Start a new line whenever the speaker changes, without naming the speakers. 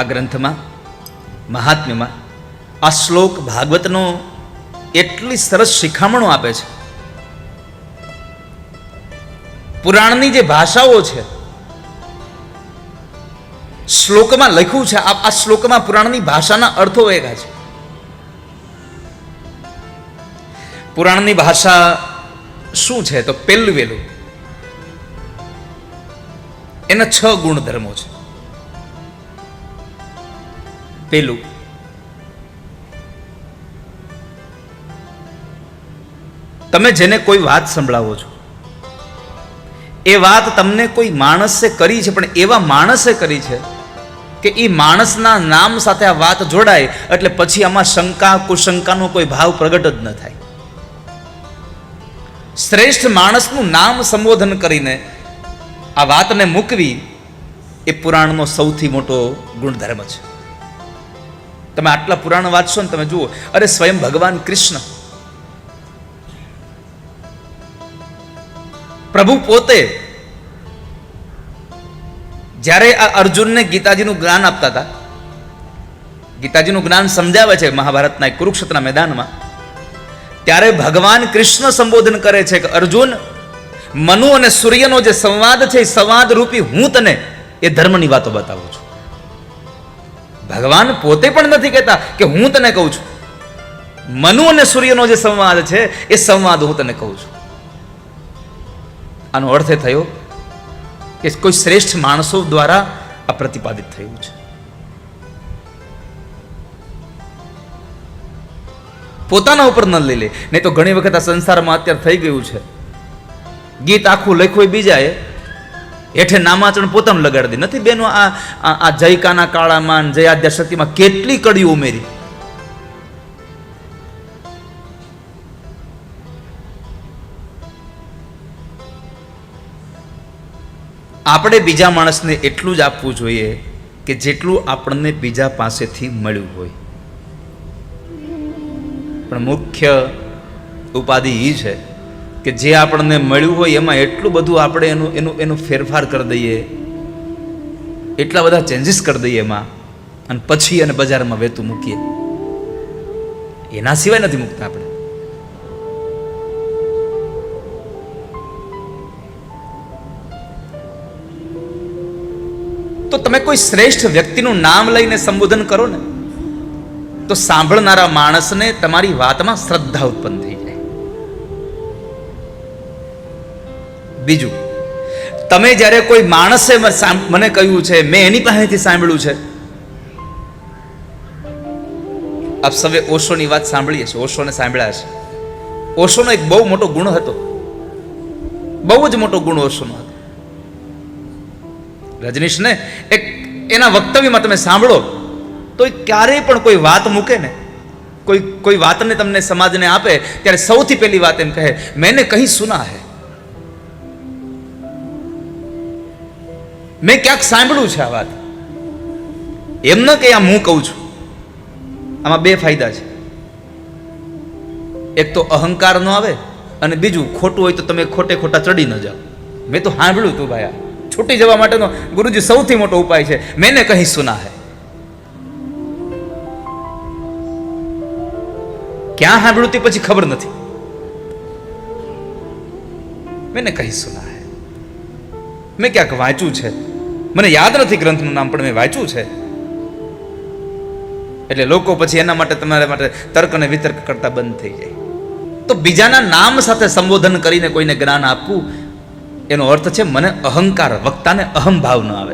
આ ગ્રંથમાં, મહાત્મ્યમાં, આ શ્લોક ભાગવતનો એટલી સરસ શિખામણો આપે છે. પુરાણની જે ભાષાઓ છે, શ્લોકમાં લખ્યું છે, આ શ્લોકમાં પુરાણની ભાષાના અર્થો વેગા છે. પુરાણની ભાષા શું છે? તો પહેલું વહેલું એના છ ગુણધર્મો છે. પેલું. તમે જેને કોઈ વાત સંભળાવો છો. એ વાત તમને કોઈ માણસે કરી છે, પણ એવા માણસે કરી છે કે એ માણસના નામ સાથે આ વાત જોડાય, એટલે પછી આમાં શંકા, કુશંકાનો કોઈ ભાવ પ્રગટ જ ન થાય. શ્રેષ્ઠ માણસનું નામ સંબોધન કરીને આ વાતને મૂકવી એ પુરાણનો સૌથી મોટો ગુણધર્મ છે. તમે આટલા પુરાણ વાંચશો ને તમે જુઓ. અરે સ્વયં ભગવાન કૃષ્ણ. પ્રભુ પોતે જ્યારે આ અર્જુનને ગીતાજીનું જ્ઞાન આપતા હતા, ગીતાજીનું જ્ઞાન સમજાવે છે મહાભારતના કુરુક્ષેત્રના મેદાનમાં, ત્યારે ભગવાન કૃષ્ણ સંબોધન કરે છે કે, અર્જુન, મનુ અને સૂર્યનો જે સંવાદ છે એ સંવાદ રૂપી હું તને એ ધર્મની વાતો બતાવું છું. ભગવાન પોતે પણ નથી કહેતા કે હું તને કહું છું. મનુ અને સૂર્યનો જે સંવાદ છે, એ સંવાદ હું તને કહું છું. આનો અર્થ એ થયો કે કોઈ શ્રેષ્ઠ માણસો દ્વારા આ પ્રતિપાદિત થયું છે. પોતાના ઉપર ન લઈ લે. નહીં તો ઘણી વખત આ સંસારમાં અત્યારે થઈ ગયું છે. ગીત આખું લખ્યું બીજાએ હેઠે નામાચરણ પોતાનું લગાડી નથી બેનો આ આ જયકાના કાળામાં જયાદ્યા શક્તિમાં કેટલી કડી ઉમેરી. આપણે બીજા માણસને એટલું જ આપવું જોઈએ કે જેટલું આપણને બીજા પાસેથી મળ્યું હોય. પણ મુખ્ય ઉપાધિ એ છે કે જે આપણને મળ્યું હોય એમાં એટલું બધું આપણે એનું એનું એનું ફેરફાર કરી દઈએ, એટલા બધા ચેન્જીસ કરી દઈએ એમાં, અને પછી એને બજારમાં વેતું મૂકીએ. એના સિવાય નથી મૂકતા આપણે. તો તમે કોઈ શ્રેષ્ઠ વ્યક્તિનું નામ લઈને સંબોધન કરો ને, તો સાંભળનારા માણસને તમારી વાતમાં શ્રદ્ધા ઉત્પન્ન થઈ. બીજું, તમે જ્યારે કોઈ માણસે મને કહ્યું છે, મેં એની પાસેથી સાંભળ્યું છે. આપ સવે ઓશોની વાત સાંભળીએ છીએ ઓશોને સાંભળ્યા છે ઓશોનો એક બહુ મોટો ગુણ હતો. બહુ જ મોટો ગુણ ઓશોનો હતો. રજનીશને એક એના વક્તવ્યમાં તમે સાંભળો, તો એ ક્યારેય પણ કોઈ વાત મૂકે ને. કોઈ કોઈ વાતને તમને સમાજને આપે, ત્યારે સૌથી પહેલી વાત એમ કહે, મેને કહી સુના હે. મેં ક્યાંક સાંભળ્યું છે આ વાત. એમ ન કે આમ હું કહું છું. આમાં બે ફાયદા છે. એક તો અહંકાર ન આવે અને બીજું ખોટું હોય તો તમે ખોટે ખોટા ચડી ન જાઓ. મેં તો સાંભળ્યું તું ભાઈ છૂટી જવા માટેનો ગુરુજી સૌથી મોટો ઉપાય છે. મેને કહી સુના હે. ક્યાં સાંભળ્યું તે પછી ખબર નથી. મેને કહી સુના હે. મેં ક્યાંક વાંચ્યું છે. મને યાદ નથી ગ્રંથનું નામ, પણ મેં વાંચ્યું છે. એટલે લોકો પછી એના માટે તમારા માટે તર્ક અને વિતર્ક કરતા બંધ થઈ જાય. તો બીજાના નામ સાથે સંબોધન કરીને કોઈને જ્ઞાન આપવું, એનો અર્થ છે મને અહંકાર, વક્તાને અહમ ભાવ ન આવે.